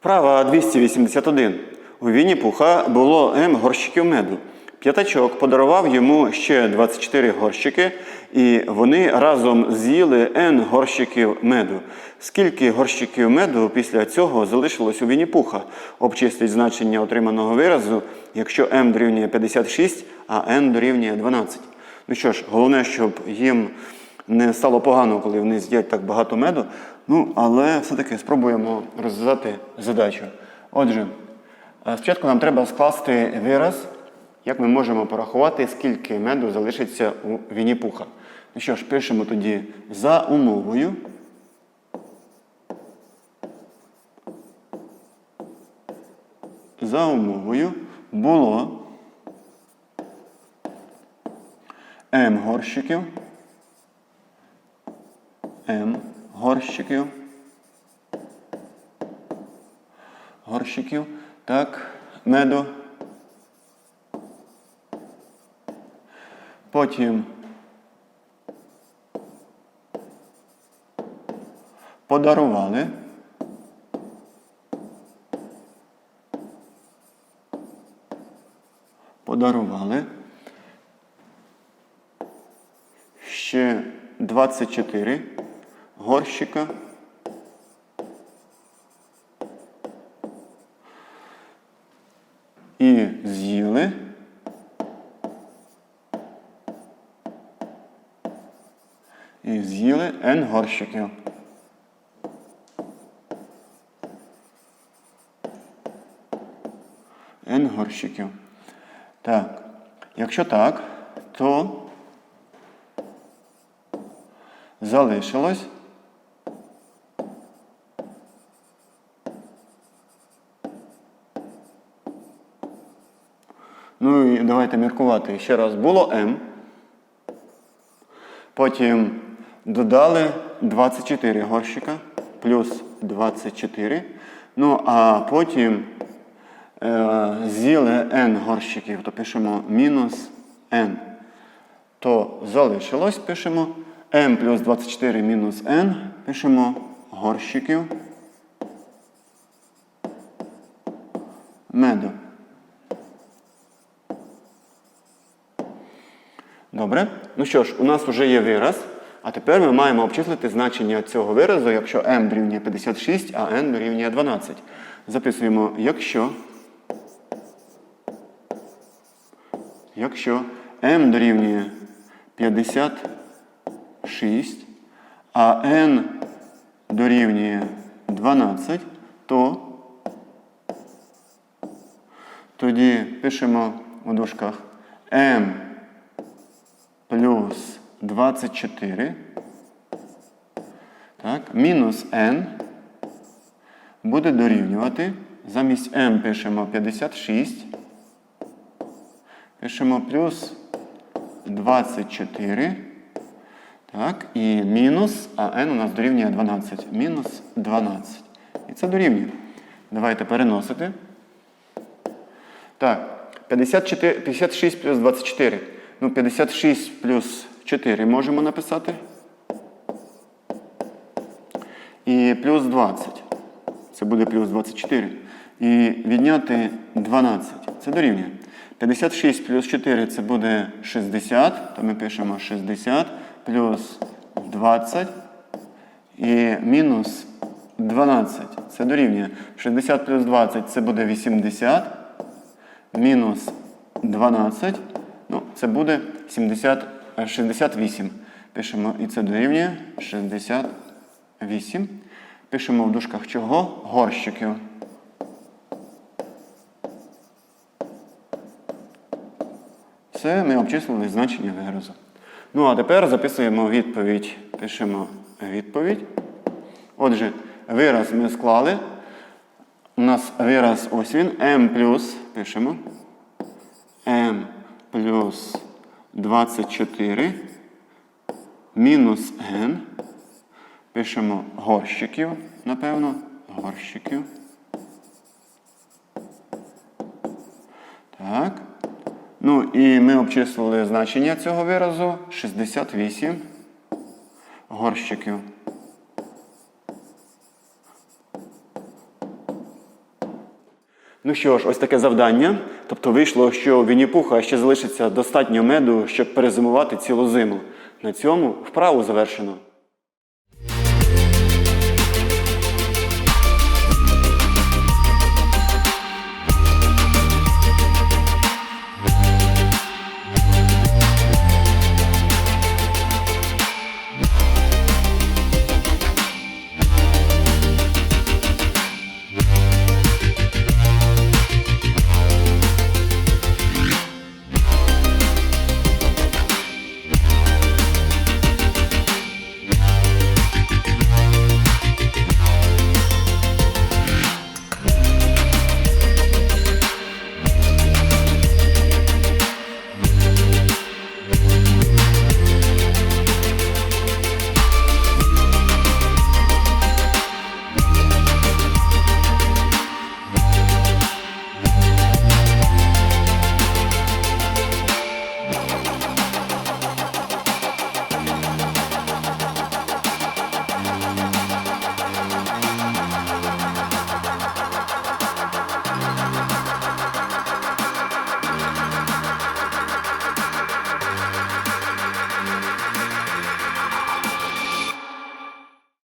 Вправа 281. У Вінні Пуха було М горщиків меду. П'ятачок подарував йому ще 24 горщики, і вони разом з'їли Н горщиків меду. Скільки горщиків меду після цього залишилось у Вінні Пуха? Обчистить значення отриманого виразу, якщо М дорівнює 56, а Н дорівнює 12. Ну що ж, головне, щоб їм не стало погано, коли вони з'їдять так багато меду. Ну, але все-таки спробуємо розв'язати задачу. Отже, е, спочатку нам треба скласти вираз, як ми можемо порахувати, скільки меду залишиться у Вінні-Пуха. Ну що ж, пишемо тоді за умовою. За умовою було М горщиків. М горщиків. Горщиків. Так, меду. Потім подарували. Подарували. Ще 24 горщика. І з'їли. І з'їли N горщиків. N горщиків. Так. Якщо так, то залишилось. Ну і давайте міркувати. Ще раз було М. Потім додали 24 горщика плюс 24. Ну, а потім е, з'їли N горщиків, то пишемо мінус N. То залишилось, пишемо m плюс 24 мінус n, пишемо горщиків меду. Добре. Ну що ж, у нас вже є вираз, а тепер ми маємо обчислити значення цього виразу, якщо m дорівнює 56, а n дорівнює 12. Записуємо, якщо, якщо m дорівнює 56, а n дорівнює 12, то тоді пишемо у дужках m плюс 24, так, мінус n буде дорівнювати. Замість m пишемо 56, пишемо плюс 24. Так, і мінус, а n у нас дорівнює 12. Мінус 12. І це дорівнює. Давайте переносити. Так, 54, 56 плюс 24. Ну, 56 плюс 4 можемо написати. І плюс 20. Це буде плюс 24. І відняти 12. Це дорівнює. 56 плюс 4 це буде 60. То ми пишемо 60 плюс 20 і мінус 12. Це дорівнює. 60 плюс 20 це буде 80. Мінус 12. Ну, це буде 70, е, 68. Пишемо, і це дорівнює 68. Пишемо в дужках чого? Горщиків. Все, ми обчислили значення виразу. Ну, а тепер записуємо відповідь. Пишемо відповідь. Отже, вираз ми склали. У нас вираз ось він. m плюс, пишемо. m плюс 24 мінус n. Пишемо горщиків, напевно. Горщиків. Так. Ну і ми обчислили значення цього виразу 68 горщиків. Ну що ж, ось таке завдання. Тобто вийшло, що у Вінні-Пуха ще залишиться достатньо меду, щоб перезимувати цілу зиму. На цьому вправу завершено.